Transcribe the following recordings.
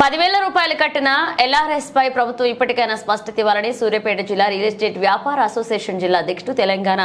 పదివేల రూపాయలు కట్టిన ఎల్ఆర్ఎస్ పై ప్రభుత్వం ఇప్పటికైనా స్పష్టత ఇవ్వాలని సూర్యాపేట జిల్లా రియల్ ఎస్టేట్ వ్యాపార అసోసియేషన్ జిల్లా అధ్యక్షుడు తెలంగాణ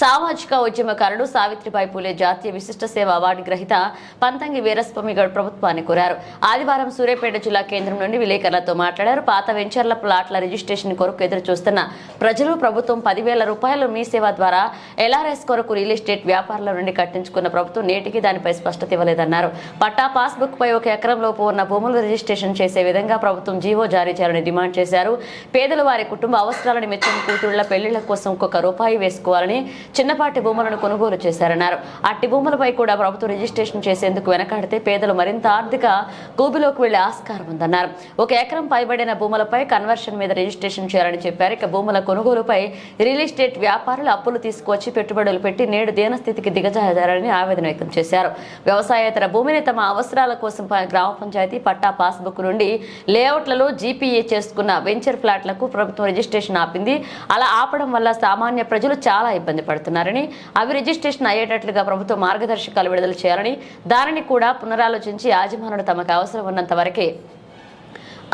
సామాజిక ఉద్యమకారుడు సావిత్రిబాయి పూలే జాతీయ విశిష్ట సేవ అవార్డు గ్రహీత పంతంగి వీరస్వామి గౌడ్ ప్రభుత్వాన్ని కోరారు. ఆదివారం సూర్యాపేట జిల్లా కేంద్రం నుండి విలేకరులతో మాట్లాడారు. పాత వెంచర్ల ప్లాట్ల రిజిస్ట్రేషన్ కొరకు ఎదురు చూస్తున్న ప్రజలు ప్రభుత్వం పదివేల రూపాయలు మీ సేవ ద్వారా ఎల్ఆర్ఎస్ కొరకు రియల్ ఎస్టేట్ వ్యాపారుల నుండి కట్టించుకున్న ప్రభుత్వం నేటికి దానిపై స్పష్టత ఇవ్వలేదన్నారు. పట్టా పాస్బుక్ పై ఒక ఎకరం లోపు ఉన్న భూములు రిజిస్ట్రేషన్ చేసే విధంగా ప్రభుత్వం జీవో జారీ చేయాలని డిమాండ్ చేశారు. పేదలు వారి కుటుంబ అవసరాల నిమిత్తం కూతుళ్ళ పెళ్ళిళ్ళ కోసం ఒక్కొక్క రూపాయి వేసుకోవాలని చిన్నపాటి భూములను కొనుగోలు చేశారన్నారు. అట్టి భూములపై కూడా ప్రభుత్వం రిజిస్ట్రేషన్ చేసేందుకు వెనకాడితే పేదలు మరింత ఆర్థిక కూబిలోకి వెళ్ళే ఆస్కారం ఉందన్నారు. ఒక ఎకరం పైబడిన భూములపై కన్వర్షన్ మీద రిజిస్ట్రేషన్ చేయాలని చెప్పారు. ఇక భూముల కొనుగోలుపై రియల్ ఎస్టేట్ వ్యాపారులు అప్పులు తీసుకొచ్చి పెట్టుబడులు పెట్టి నేడు దీనస్థితికి దిగజారని ఆవేదన వ్యక్తం చేశారు. వ్యవసాయేతర భూమిని తమ అవసరాల కోసం గ్రామ పంచాయతీ పట్టా పాస్బుక్ నుండి లేఅవుట్లలో జీపీఏ చేసుకున్న వెంచర్ ఫ్లాట్లకు ప్రభుత్వం రిజిస్ట్రేషన్ ఆపింది. అలా ఆపడం వల్ల సామాన్య ప్రజలు చాలా ఇబ్బంది పడుతున్నారని అవి రిజిస్ట్రేషన్ అయ్యేటట్లుగా ప్రభుత్వం మార్గదర్శకాలు విడుదల చేయాలని దానిని కూడా పునరాలోచించి యాజమానులు తమకు అవసరం ఉన్నంత వరకే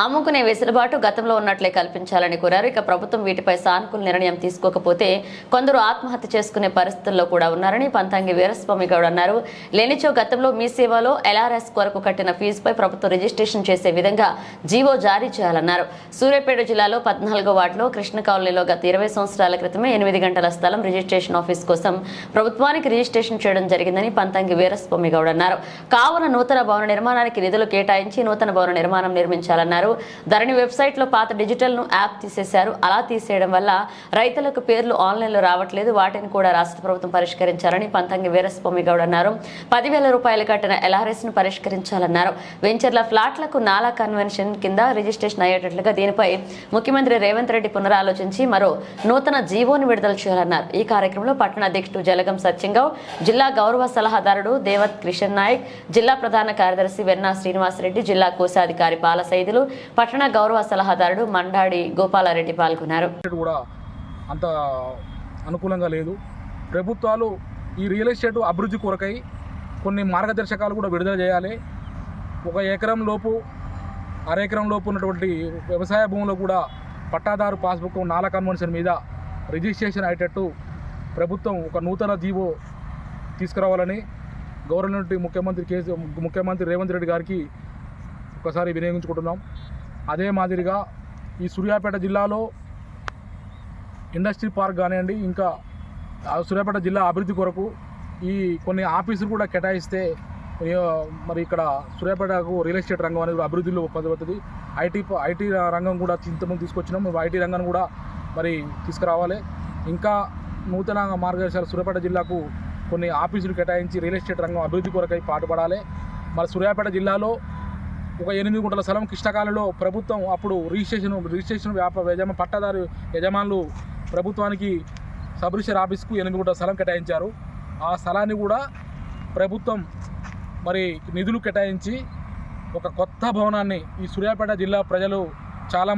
అమ్ముకునే వెసులుబాటు గతంలో ఉన్నట్లే కల్పించాలని కోరారు. ఇక ప్రభుత్వం వీటిపై సానుకూల నిర్ణయం తీసుకోకపోతే కొందరు ఆత్మహత్య చేసుకునే పరిస్థితుల్లో కూడా ఉన్నారని పంతంగి వీరస్వామి గౌడ్ అన్నారు. లేనిచో గతంలో మీ సేవలో ఎల్ఆర్ఎస్ కొరకు కట్టిన ఫీజుపై ప్రభుత్వం రిజిస్ట్రేషన్ చేసే విధంగా జీవో జారీ చేయాలన్నారు. సూర్యాపేట జిల్లాలో పద్నాలుగో వార్డులో కృష్ణ కాలనీలో గత ఇరవై సంవత్సరాల క్రితమే ఎనిమిది గంటల స్థలం రిజిస్ట్రేషన్ ఆఫీస్ కోసం ప్రభుత్వానికి రిజిస్ట్రేషన్ చేయడం జరిగిందని పంతంగి వీరస్వామి గౌడ్ అన్నారు. కావున నూతన భవన నిర్మాణానికి నిధులు కేటాయించి నూతన భవన నిర్మాణం నిర్మించాలన్నారు. ధరణి వెబ్సైట్లో పాత డిజిటల్ను యాప్ తీసేశారు. అలా తీసేయడం వల్ల రైతులకు పేర్లు ఆన్లైన్లో రావట్లేదు. వాటిని కూడా రాష్ట్ర ప్రభుత్వం పరిష్కరించాలని పంతంగి వీరస్వామి గౌడ్ అన్నారు. పదివేల రూపాయలు కట్టిన ఎల్ఆర్ఎస్ను పరిష్కరించాలన్నారు. వెంచర్ల ఫ్లాట్లకు నాలా కన్వెన్షన్ కింద రిజిస్ట్రేషన్ అయ్యేటట్లుగా దీనిపై ముఖ్యమంత్రి రేవంత్ రెడ్డి పునరాలోచించి మరో నూతన జీవోని విడుదల చేయాలన్నారు. ఈ కార్యక్రమంలో పట్టణ అధ్యక్షుడు జలగం సత్యంగౌడ్ జిల్లా గౌరవ సలహాదారుడు దేవత్ కిషన్ నాయక్ జిల్లా ప్రధాన కార్యదర్శి వెన్నా శ్రీనివాసరెడ్డి జిల్లా కోశాధికారి పాల సైదులు పట్టణ గౌరవ సలహాదారుడు మండాడి గోపాలారెడ్డి పాల్గొన్నారు. కూడా అంత అనుకూలంగా లేదు. ప్రభుత్వాలు ఈ రియల్ ఎస్టేట్ అభివృద్ధి కొరకై కొన్ని మార్గదర్శకాలు కూడా విడుదల చేయాలి. ఒక ఎకరం లోపు అరెకరం లోపు ఉన్నటువంటి వ్యవసాయ భూములో కూడా పట్టాదారు పాస్బుక్ నాల కన్వెన్షన్ మీద రిజిస్ట్రేషన్ అయ్యేటట్టు ప్రభుత్వం ఒక నూతన జీవో తీసుకురావాలని గవర్నమెంట్ ముఖ్యమంత్రి కేసీ ముఖ్యమంత్రి రేవంత్ రెడ్డి గారికి ఒకసారి వినియోగించుకుంటున్నాం. అదే మాదిరిగా ఈ సూర్యాపేట జిల్లాలో ఇండస్ట్రీ పార్క్ కానివ్వండి ఇంకా సూర్యాపేట జిల్లా అభివృద్ధి కొరకు ఈ కొన్ని ఆఫీసులు కూడా కేటాయిస్తే మరి ఇక్కడ సూర్యాపేటకు రియల్ ఎస్టేట్ రంగం అనేది అభివృద్ధిలో పదవుతుంది ఐటీ ప- ఐటీ రంగం కూడా ఇంతకుముందు తీసుకొచ్చినాం. ఐటీ రంగాన్ని కూడా మరి తీసుకురావాలి. ఇంకా నూతన మార్గదర్శకాలు సూర్యాపేట జిల్లాకు కొన్ని ఆఫీసులు కేటాయించి రియల్ ఎస్టేట్ రంగం అభివృద్ధి కొరకై పాటుపడాలి. మరి సూర్యాపేట జిల్లాలో ఒక ఎనిమిది గుంటల స్థలం కృష్ణకాలంలో ప్రభుత్వం అప్పుడు రిజిస్ట్రేషన్ రిజిస్ట్రేషన్ వ్యాపార యజమా పట్టాదారు యజమానులు ప్రభుత్వానికి సబ్ రిజిస్టర్ ఆఫీస్కు ఎనిమిది గుంటల స్థలం కేటాయించారు. ఆ స్థలాన్ని కూడా ప్రభుత్వం మరి నిధులు కేటాయించి ఒక కొత్త భవనాన్ని ఈ సూర్యాపేట జిల్లా ప్రజలు చాలా